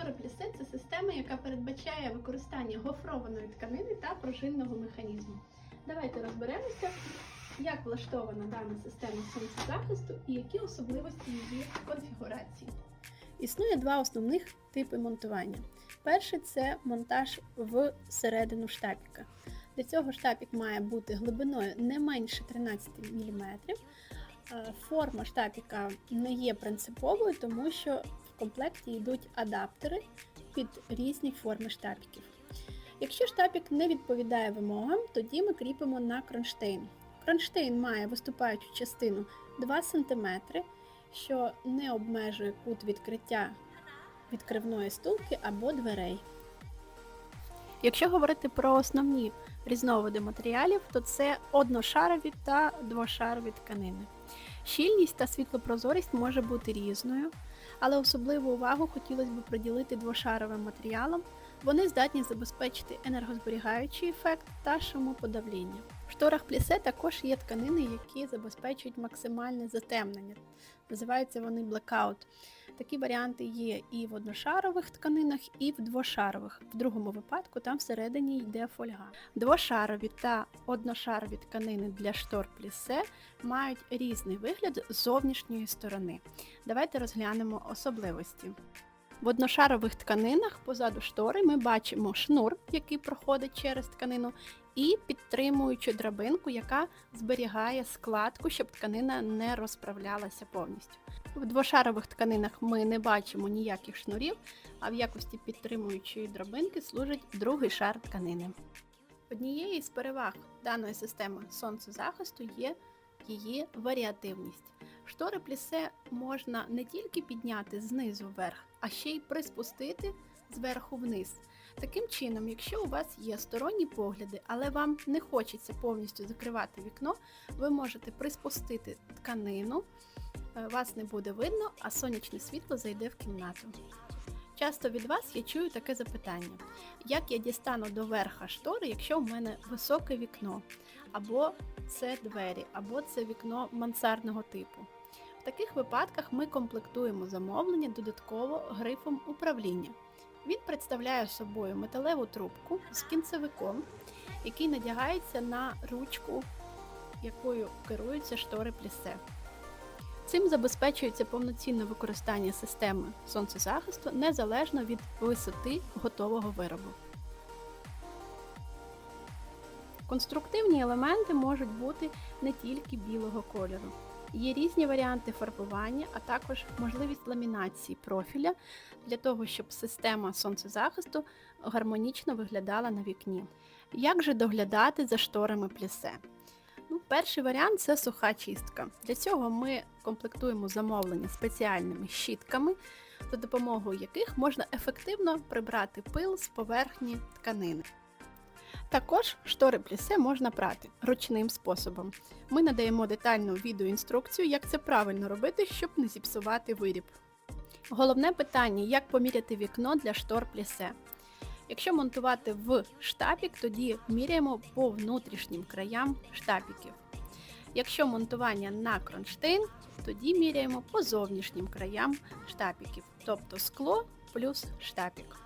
Штори це система, яка передбачає використання гофрованої тканини та пружинного механізму. Давайте розберемося, як влаштована дана система сонцезахисту і які особливості її конфігурації. Існує два основних типи монтування. Перший це монтаж в середину штапіка. Для цього штапік має бути глибиною не менше 13 мм. Е, Форма штапіка не є принциповою, тому що комплекті йдуть адаптери під різні форми штапіків. Якщо штапік не відповідає вимогам, тоді ми кріпимо на кронштейн. Кронштейн має виступаючу частину 2 см, що не обмежує кут відкриття відкривної стулки або дверей. Якщо говорити про основні різновиди матеріалів, то це одношарові та двошарові тканини. Щільність та світлопрозорість може бути різною, але особливу увагу хотілося б приділити двошаровим матеріалам. Вони здатні забезпечити енергозберігаючий ефект та шумоподавління. В шторах плісе також є тканини, які забезпечують максимальне затемнення. Називаються вони blackout. Такі варіанти є і в одношарових тканинах, і в двошарових. В другому випадку там всередині йде фольга. Двошарові та одношарові тканини для штор плісе мають різний вигляд з зовнішньої сторони. Давайте розглянемо особливості. В одношарових тканинах позаду штори ми бачимо шнур, який проходить через тканину, і підтримуючу драбинку, яка зберігає складку, щоб тканина не розправлялася повністю. В двошарових тканинах ми не бачимо ніяких шнурів, а в якості підтримуючої драбинки служить другий шар тканини. Однією з переваг даної системи сонцезахисту є її варіативність. Штори плісе можна не тільки підняти знизу вверх, а ще й приспустити зверху вниз. Таким чином, якщо у вас є сторонні погляди, але вам не хочеться повністю закривати вікно, ви можете приспустити тканину, е, вас не буде видно, а сонячне світло зайде в кімнату. Часто від вас я чую таке запитання: як я дістану до верха штори, якщо в мене високе вікно, або це двері, або це вікно мансардного типу. В таких випадках ми комплектуємо замовлення додатково грифом управління. Він представляє собою металеву трубку з кінцевиком, який надягається на ручку, якою керуються штори плісе. Цим забезпечується повноцінне використання системи сонцезахисту незалежно від висоти готового виробу. Конструктивні елементи можуть бути не тільки білого кольору. Є різні варіанти фарбування, а також можливість ламінації профіля для того, щоб система сонцезахисту гармонічно виглядала на вікні. Як же доглядати за шторами плісе? Перший варіант це суха чистка. Для цього ми комплектуємо замовлення спеціальними щітками, за допомогою яких можна ефективно прибрати пил з поверхні тканини. Також штори плісе можна прати ручним способом. Ми надаємо детальну відеоінструкцію, як це правильно робити, щоб не зіпсувати виріб. Головне питання, як поміряти вікно для штор плісе. Якщо монтувати в штапік, тоді міряємо по внутрішнім краям штапіків. Якщо монтування на кронштейн, тоді міряємо по зовнішнім краям штапіків, тобто скло плюс штапік.